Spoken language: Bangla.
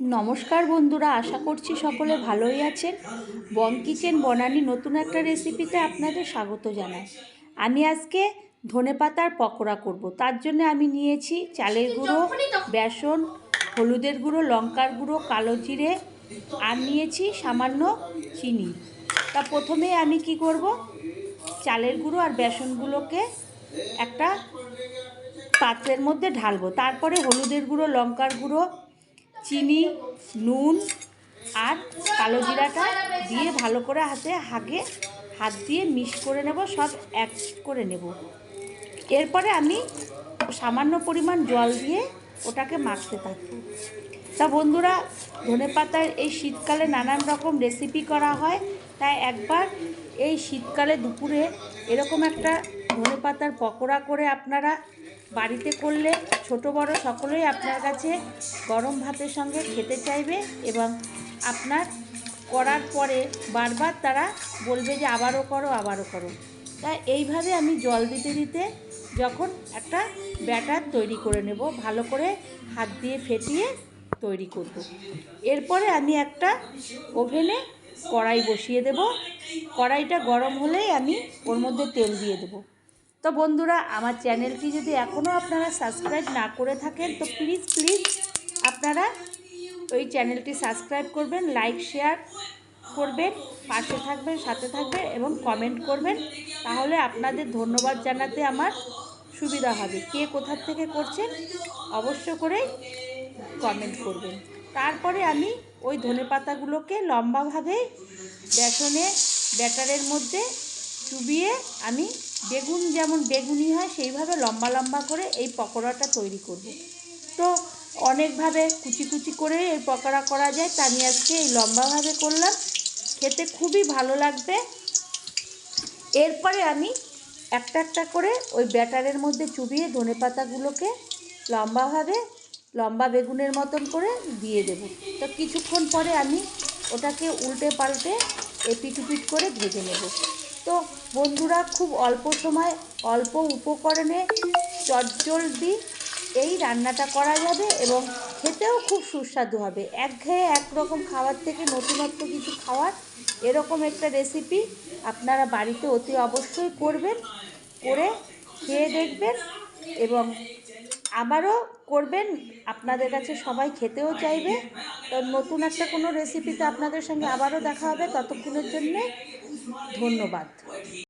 নমস্কার বন্ধুরা, আশা করছি সকলে ভালোই আছেন। বং কিচেন বনানি নতুন একটা রেসিপিতে আপনাদের স্বাগত জানাই। আমি আজকে ধনেপাতার পকোড়া করব। তার জন্য আমি নিয়েছি চালের গুঁড়ো, বেসন, হলুদের গুঁড়ো, লঙ্কার গুঁড়ো, কালো জিরে, আর নিয়েছি সামান্য চিনি। তা প্রথমে আমি কি করব? চালের গুঁড়ো আর বেসনগুলোকে একটা পাত্রের মধ্যে ঢালবো। তারপরে হলুদের গুঁড়ো, লঙ্কার গুঁড়ো চিনি, নুন আর কালো জিরাটা দিয়ে ভালো করে হাতে হাগে, হাত দিয়ে মিক্স করে নেব, সব এক করে নেব। এরপরে আমি সামান্য পরিমাণ জল দিয়ে ওটাকে মাখতে থাকব তা বন্ধুরা, ধনে পাতার এই শীতকালে নানান রকম রেসিপি করা হয়। তাই একবার এই শীতকালে দুপুরে এরকম একটা ধনে পাতার পকোড়া করে আপনারা বাড়িতে করলে ছোট বড় সকলেই আপনার কাছে গরম ভাতের সঙ্গে খেতে চাইবে এবং আপনার করার পরে বারবার তারা বলবে যে আবারও করো আবারও করো। তাই এইভাবে আমি জল দিতে দিতে যখন একটা ব্যাটার তৈরি করে নেব, ভালো করে হাত দিয়ে ফেটিয়ে তৈরি করব। এরপরে আমি একটা ওভেনে কড়াই বসিয়ে দেব। কড়াইটা গরম হলেই আমি ওর মধ্যে তেল দিয়ে দেবো। তো বন্ধুরা, আমার চ্যানেলটি যদি এখনও আপনারা সাবস্ক্রাইব না করে থাকেন, তো প্লিজ প্লিজ আপনারা ওই চ্যানেলটি সাবস্ক্রাইব করবেন লাইক শেয়ার করবেন, পাশে থাকবেন, সাথে থাকবেন এবং কমেন্ট করবেন। তাহলে আপনাদের ধন্যবাদ জানাতে আমার সুবিধা হবে। কে কোথার থেকে করছেন, অবশ্য করে কমেন্ট করবেন। তারপরে আমি ওই ধনে পাতাগুলোকে লম্বাভাবে বেসনে, ব্যাটারের মধ্যে চুবিয়ে আমি বেগুন যেমন বেগুনি হয়, সেইভাবে লম্বা লম্বা করে এই পকোড়াটা তৈরি করব। তো অনেকভাবে কুচি কুচি করে এই পকোড়া করা যায়। তা আমি আজকে এই লম্বাভাবে করলাম। খেতে খুবই ভালো লাগবে। এরপরে আমি একটা একটা করে ওই ব্যাটারের মধ্যে চুবিয়ে ধনে পাতাগুলোকে লম্বাভাবে, লম্বা বেগুনের মতন করে দিয়ে দেব। তো কিছুক্ষণ পরে আমি ওটাকে উল্টে পাল্টে এপিটুপিট করে ভেজে নেব। তো বন্ধুরা খুব অল্প সময়, অল্প উপকরণে চটজলদি এই রান্নাটা করা যাবে এবং খেতেও খুব সুস্বাদু হবে। একঘেয়ে একরকম খাবার থেকে নতুনত্ব কিছু খাওয়ার এরকম একটা রেসিপি আপনারা বাড়িতে অতি অবশ্যই করবেন, করে খেয়ে দেখবেন এবং আবারও করবেন, আপনাদের কাছে সবাই খেতেও চাইবে। তো নতুন একটা কোনো রেসিপিতে আপনাদের সঙ্গে আবারও দেখা হবে ততক্ষণের জন্যে। ধন্যবাদ।